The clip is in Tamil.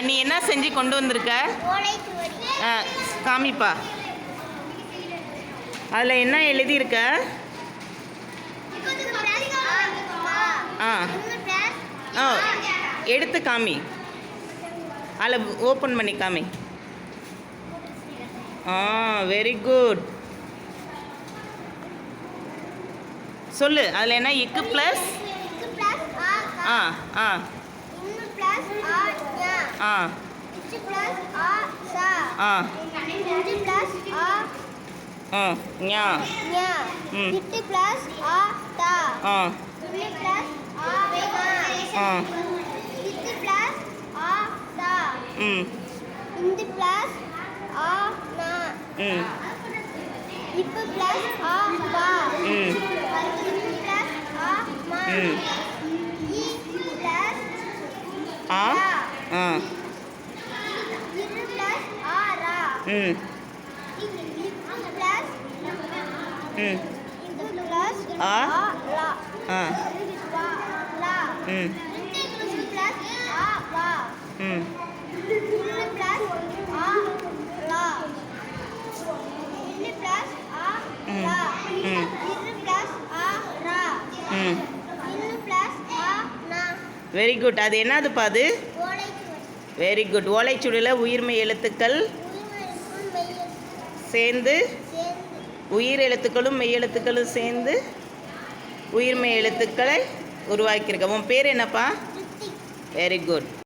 நீ என்ன செஞ்சு கொண்டு வந்திருக்க? காமிப்பா. அதில் என்ன எழுதியிருக்க? ஆ. ஆ எடுத்து காமி. அதில் ஓப்பன் பண்ணி காமி. ஆ வெரி குட் சொல்லு அதில் என்ன? இக்கு ப்ளஸ் ஆ ஆ. ஆ. ஆ ஆ. ஞா. ம். ஆ ஆ. ம். இந்து பிளஸ் ஆ நா ம். இப்பு பிளஸ் ஆ பா. ம். இப்பு பிளஸ் ஆ மா. ம். இ பிளஸ் ஆ. ஆ இரு பிளஸ் ஆ ரா ம் ம் ஆ. ஆ ம் ம் ம். வெரி குட் அது என்னதுப்பா அது வெரி குட் ஓலைச்சுவடியில் உயிர்மெய் எழுத்துக்கள் சேர்ந்து உயிர் எழுத்துக்களும் மெய் எழுத்துக்களும் சேர்ந்து உயிர்மெய் எழுத்துக்களை உருவாக்கியிருக்க. உன் பேர் என்னப்பா? Very good